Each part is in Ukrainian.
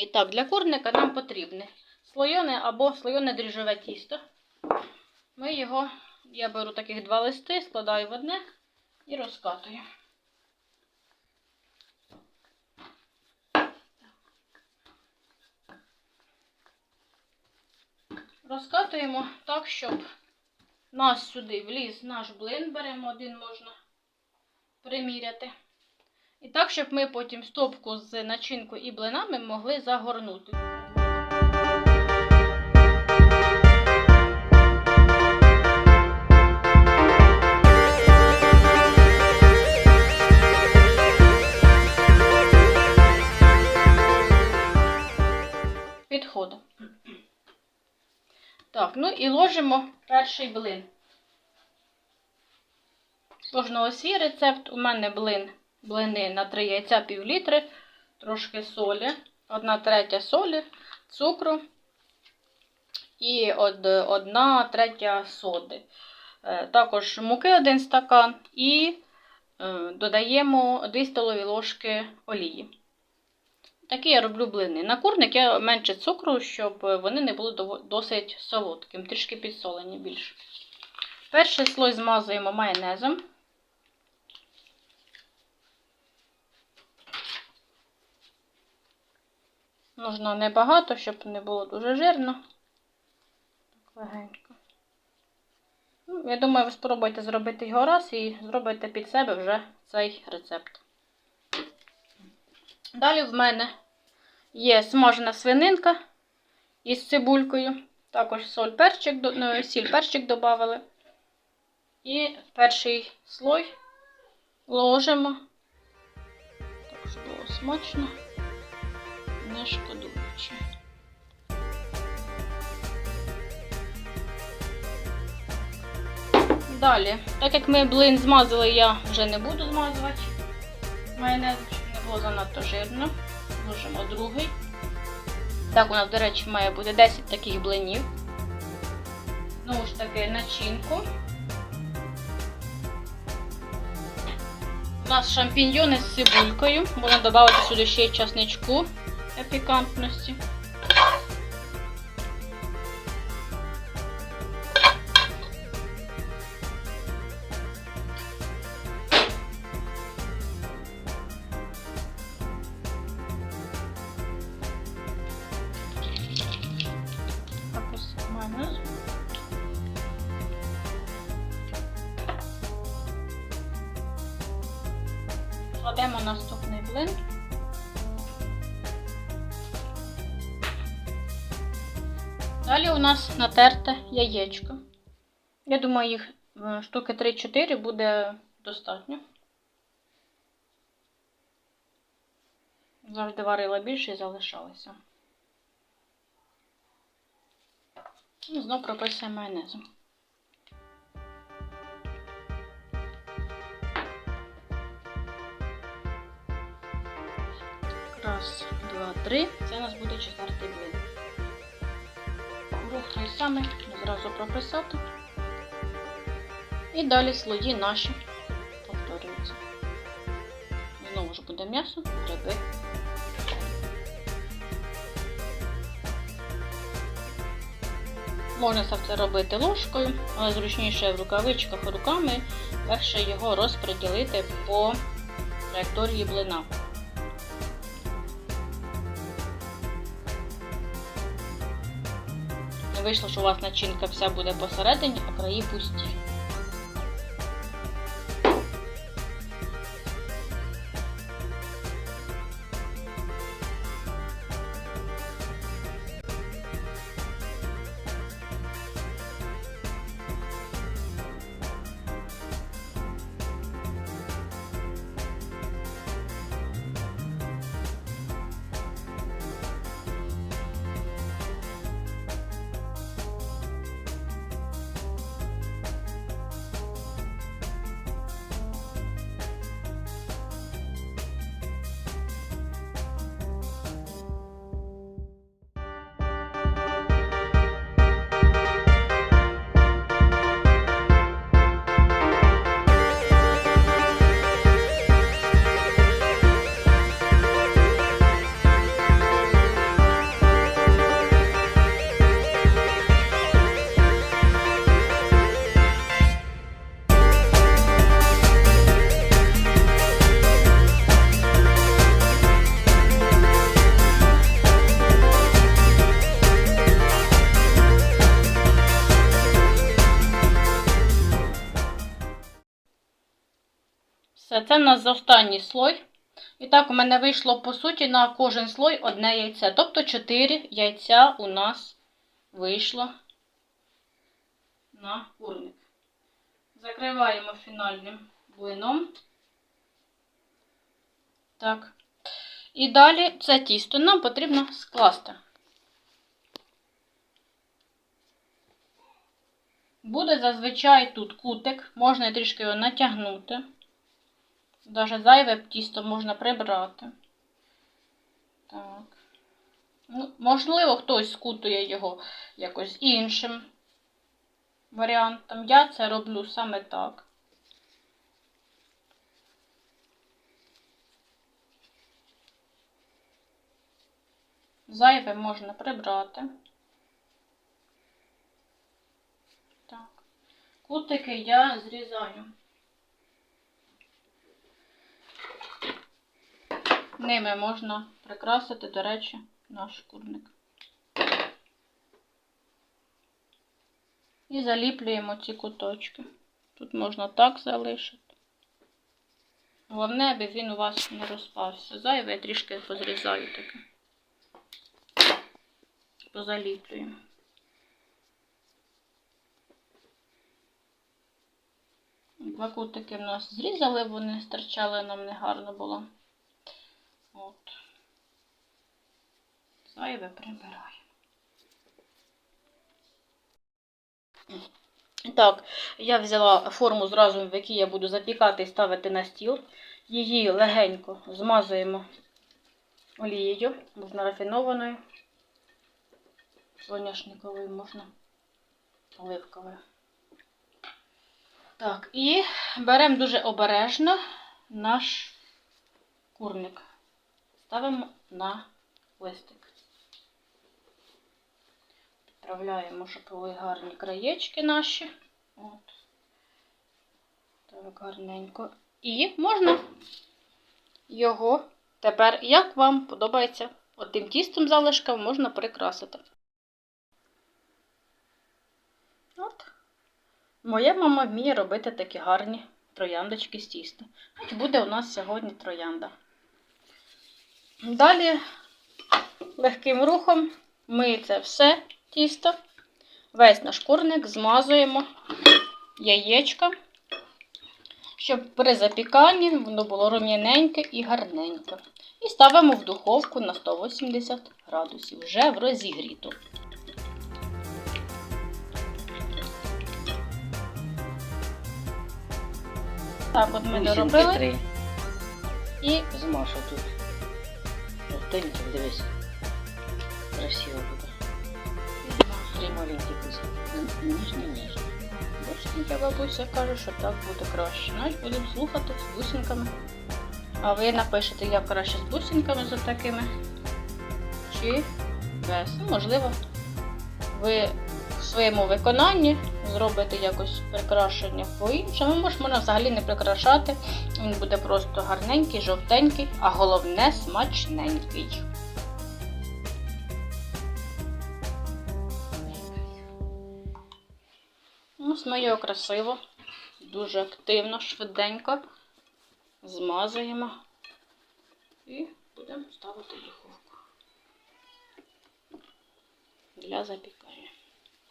І так, для курника нам потрібне слоєне або слоєне дріжджове тісто. Ми його, я беру таких два листи, складаю в одне і розкатую. Розкатуємо так, щоб нас сюди вліз наш блин, беремо один можна приміряти. І так, щоб ми потім стопку з начинкою і блинами могли загорнути. Підходить. Так, ну і ложимо перший блин. Кожного свій рецепт. У мене блин, блини на 3 яйця пів літри, трошки солі, 1 третя солі, цукру і 1 третя соди. Е, Також муки 1 стакан і е, додаємо 2 столові ложки олії. Такі я роблю блини. На курник я менше цукру, щоб вони не були досить солодким, трішки підсолені більше. Перший слой змазуємо майонезом. Нужно небагато, щоб не було дуже жирно. Так, легенько. Ну, я думаю, ви спробуйте зробити його раз і зробите під себе вже цей рецепт. Далі в мене є смажена свининка із цибулькою. Також соль, перчик, ну, сіль, перчик додали. І перший слой ложимо. Так, щоб було смачно, не шкодуючи. Далі, так як ми блин змазали, я вже не буду змазувати майонезом, щоб не було занадто жирно. Ложимо другий. Так, у нас, до речі, має бути 10 таких блинів. Знову ж таки, начинку. У нас шампіньйони з цибулькою. Можна додати сюди ще й часничку пікантності. Кладемо наступний блин. Далі у нас натерте яєчко. Я думаю, їх е, штуки 3-4 буде достатньо. Завжди варила більше і залишалося. І знов прописуємо майонезом. Раз, два, три. Це у нас буде четвертий блин. Рух той самий, зразу прописати. І далі слої наші повторюються. Знову ж буде м'ясо, гриби. Можна це робити ложкою, але зручніше в рукавичках руками легше його розподілити по траєкторії блина. Вийшло, що у вас начинка вся буде посередині, а краї пусті. Все, це у нас останній слой. І так, у мене вийшло, по суті, на кожен слой одне яйце. Тобто 4 яйця у нас вийшло на курник. Закриваємо фінальним блином. Так. І далі це тісто нам потрібно скласти. Буде зазвичай тут кутик, можна трішки його натягнути. Даже зайве тісто можна прибрати. Так. Ну, можливо, хтось скутує його якось іншим варіантом. Я це роблю саме так. Зайве можна прибрати. Так. Кутики я зрізаю. Ними можна прикрасити, до речі, наш курник. І заліплюємо ці куточки. Тут можна так залишити. Головне, аби він у вас не розпався. Зайве я трішки позрізаю таке. Позаліплюємо. Два кутики в нас зрізали, вони стирчали, нам не гарно було. От. Зайве прибираємо. Так, я взяла форму зразу, в якій я буду запікати і ставити на стіл. Її легенько змазуємо олією, можна рафінованою, соняшниковою, можна оливковою. Так, і беремо дуже обережно наш курник. Ставимо на листик. Підправляємо, щоб були гарні краєчки наші. От. Так, гарненько. І можна його тепер, як вам подобається, отим тістом залишком можна прикрасити. От. Моя мама вміє робити такі гарні трояндочки з тіста. От буде у нас сьогодні троянда. Далі легким рухом ми це все тісто, весь наш курник змазуємо яєчко, щоб при запіканні воно було рум'яненьке і гарненьке. І ставимо в духовку на 180 градусів, вже в розігріту. Так, от ми доробили. І З Маша тут. Жовтенькі, дивись. Красиво буде. Три маленькі куски. Ніжні, ніжні. Бусинка бабуся каже, що так буде краще. Значить будемо слухати з бусинками. А ви напишете, як краще з бусинками за такими. Чи без. Ну, можливо, ви в своєму виконанні зробите якось прикрашення по-іншому. Може, можна взагалі не прикрашати. Він буде просто гарненький, жовтенький, а головне смачненький. Ось ми його красиво, дуже активно, швиденько змазуємо і будемо ставити духовку для запікання.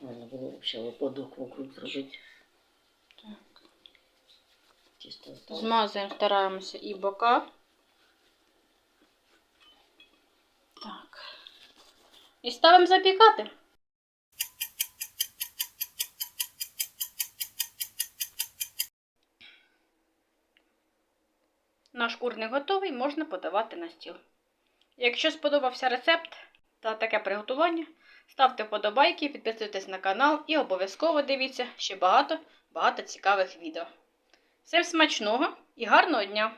Можна було взагалі ободок вокруг зробити. Так. Чисто так. Змазуємо, стараємося і бока. Так. І ставимо запікати. Наш курник готовий, можна подавати на стіл. Якщо сподобався рецепт та таке приготування, ставте вподобайки, підписуйтесь на канал і обов'язково дивіться ще багато багато цікавих відео. Всім смачного і гарного дня!